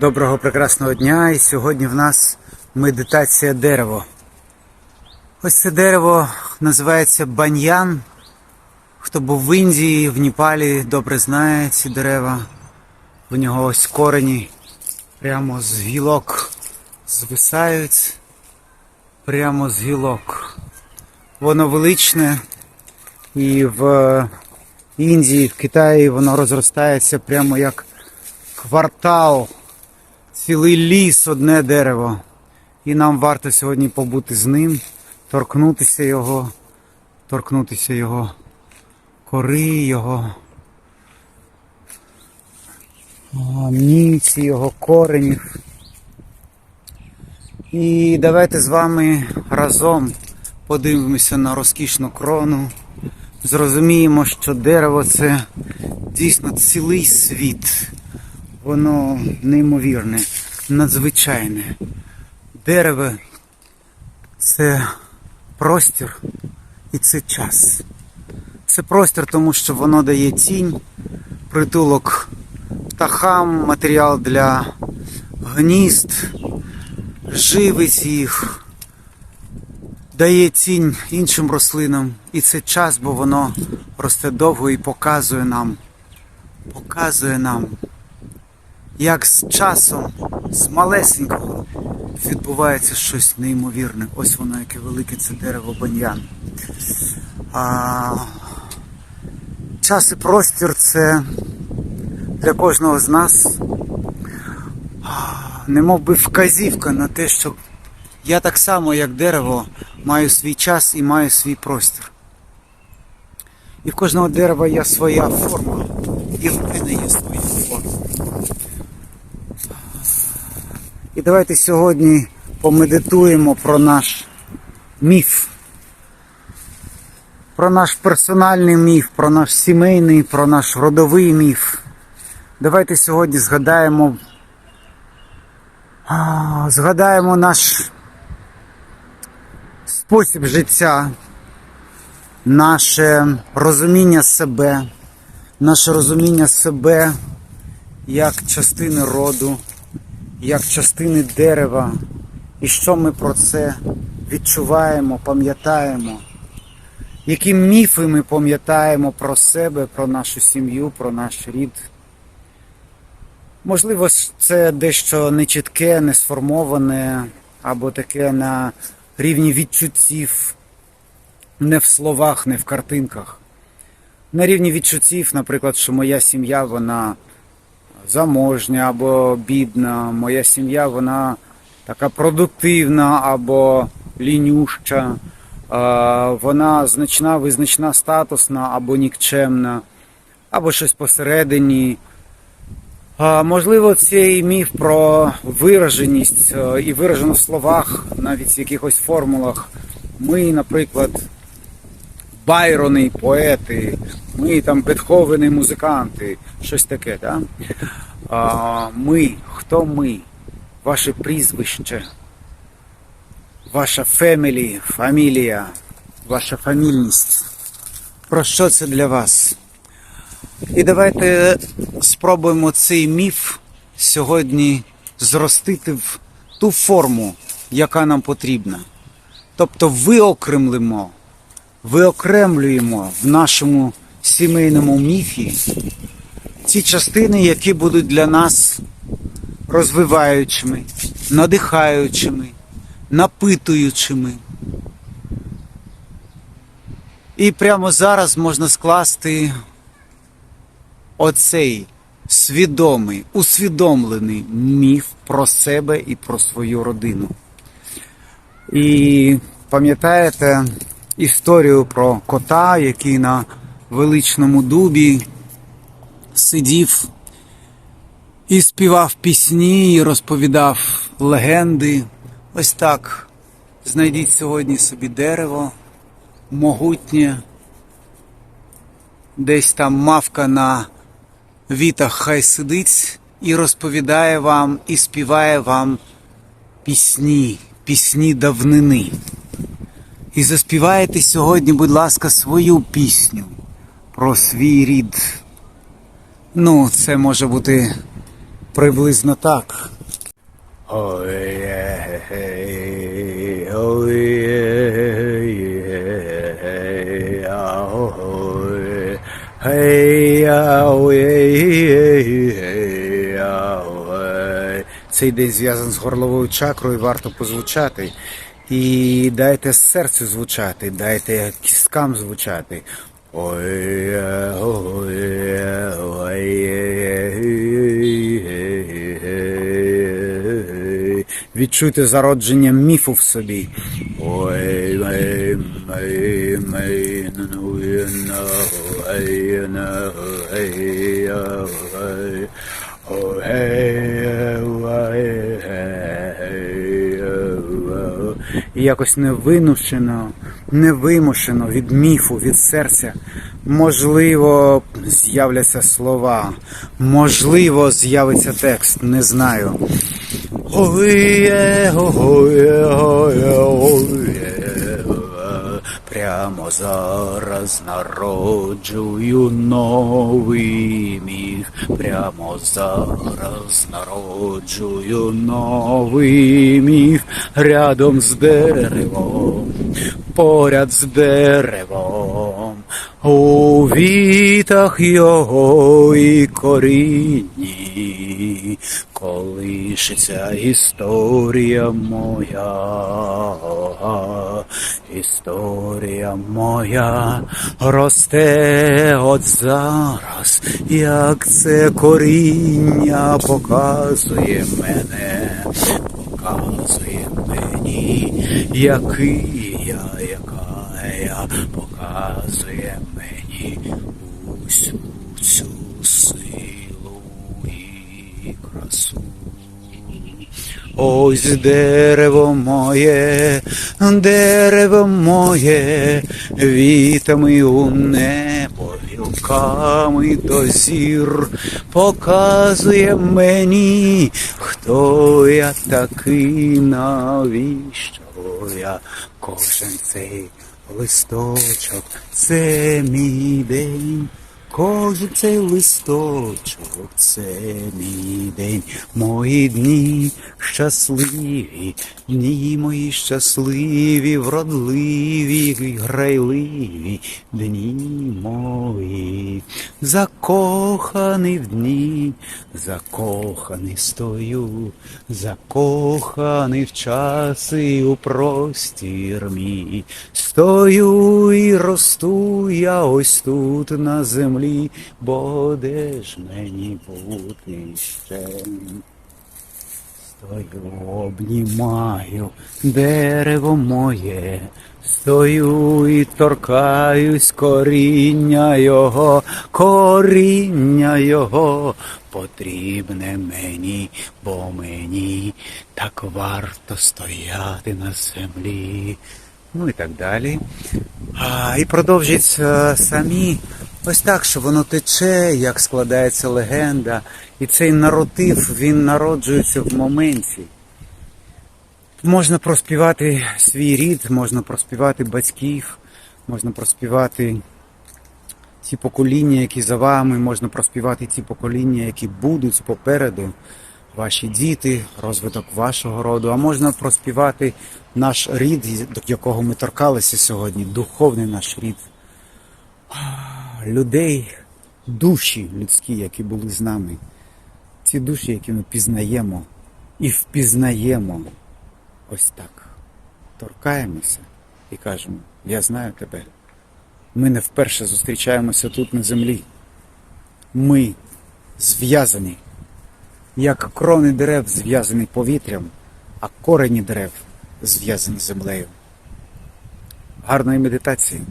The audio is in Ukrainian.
Доброго прекрасного дня! І сьогодні в нас медитація дерево. Ось це дерево називається баньян. Хто був в Індії, в Непалі, добре знає ці дерева. В нього ось корені прямо з гілок звисають. Прямо з гілок. Воно величне і в Індії, в Китаї воно розростається прямо як квартал, цілий ліс, одне дерево. І нам варто сьогодні побути з ним, торкнутися його, торкнутися його кори, його міці, його коренів. І давайте з вами разом подивимося на розкішну крону. Зрозуміємо, що дерево це дійсно цілий світ. Воно неймовірне, надзвичайне. Дерево це простір і це час. Це простір, тому що воно дає тінь, притулок птахам, матеріал для гнізд, живить їх, дає тінь іншим рослинам. І це час, бо воно росте довго і показує нам, показує нам як з часом, з малесенького, відбувається щось неймовірне. Ось воно, яке велике це дерево баньян. А, час і простір це для кожного з нас не мов би вказівка на те, що я так само, як дерево, маю свій час і маю свій простір. І в кожного дерева є своя форма, і в мене є своя І давайте сьогодні помедитуємо про наш міф. Про наш персональний міф, про наш сімейний, про наш родовий міф. Давайте сьогодні згадаємо, згадаємо наш спосіб життя, наше розуміння себе, наше розуміння себе як частини роду як частини дерева, і що ми про це відчуваємо, пам'ятаємо, які міфи ми пам'ятаємо про себе, про нашу сім'ю, про наш рід. Можливо, це дещо нечітке, не сформоване, або таке на рівні відчуттів, не в словах, не в картинках. На рівні відчуттів, наприклад, що моя сім'я, вона заможня або бідна. Моя сім'я вона така продуктивна або лінюща, вона значна, визначна, статусна або нікчемна, або щось посередині. Можливо, цей міф про вираженість і виражено в словах, навіть в якихось формулах. Ми, наприклад, Байрони, поети, ми там Бетховени, музиканти, щось таке. Да? А, Ми, хто ми? Ваше прізвище, ваша фемілі, фамілія, ваша фамільність. Про що це для вас? І давайте спробуємо цей міф сьогодні зростити в ту форму, яка нам потрібна. Тобто виокремлимо виокремлюємо в нашому сімейному міфі ті частини, які будуть для нас розвиваючими, надихаючими, напитуючими. І прямо зараз можна скласти оцей свідомий, усвідомлений міф про себе і про свою родину. І пам'ятаєте, історію про кота, який на величному дубі сидів і співав пісні, і розповідав легенди. Ось так. Знайдіть сьогодні собі дерево, могутнє, десь там мавка на вітах хай сидить і розповідає вам, і співає вам пісні, пісні давнини. І заспівайте сьогодні, будь ласка, свою пісню про свій рід. Ну, це може бути приблизно так. Цей день зв'язаний з горловою чакрою, варто позвучати. І дайте серцю звучати, дайте кісткам звучати. Е, е, е, е, е. Відчуйте зародження міфу в собі. Ну, е, е, е, е, І якось невинушено, невимушено від міфу, від серця. Можливо, з'являться слова, можливо, з'явиться текст, не знаю. Прямо зараз народжую новий міг. Прямо зараз народжую новий міг. Рядом з деревом, поряд з деревом. У вітах його і корінні, колишиться історія моя, історія моя росте от зараз, як це коріння показує мене, показує мені, який я, яка показує мені усю цю силу і красу. Ось дерево моє, дерево моє, вітами у небо, гілками до зір, показує мені, хто я такий, навіщо я кожен цей листочок, це мій день. Кожен цей листочок, це мій день, мої дні щасливі, дні мої щасливі, вродливі, грайливі, дні мої, закоханий в дні, закоханий стою, закоханий в часи у простір мій, стою і росту я ось тут на землі, бо де ж мені бути ще? Стою, обнімаю дерево моє, стою і торкаюсь коріння його, коріння його потрібне мені, бо мені так варто стояти на землі. Ну і так далі. А, і продовжується самі ось так, що воно тече, як складається легенда. І цей наротив, він народжується в моменті. Можна проспівати свій рід, можна проспівати батьків, можна проспівати ті покоління, які за вами, можна проспівати ті покоління, які будуть попереду, ваші діти, розвиток вашого роду, а можна проспівати наш рід, до якого ми торкалися сьогодні, духовний наш рід. Людей, душі людські, які були з нами, ці душі, які ми пізнаємо і впізнаємо ось так. Торкаємося і кажемо, я знаю тебе. Ми не вперше зустрічаємося тут на землі. Ми зв'язані, як крони дерев зв'язані повітрям, а корені дерев зв'язані землею. Гарної медитації!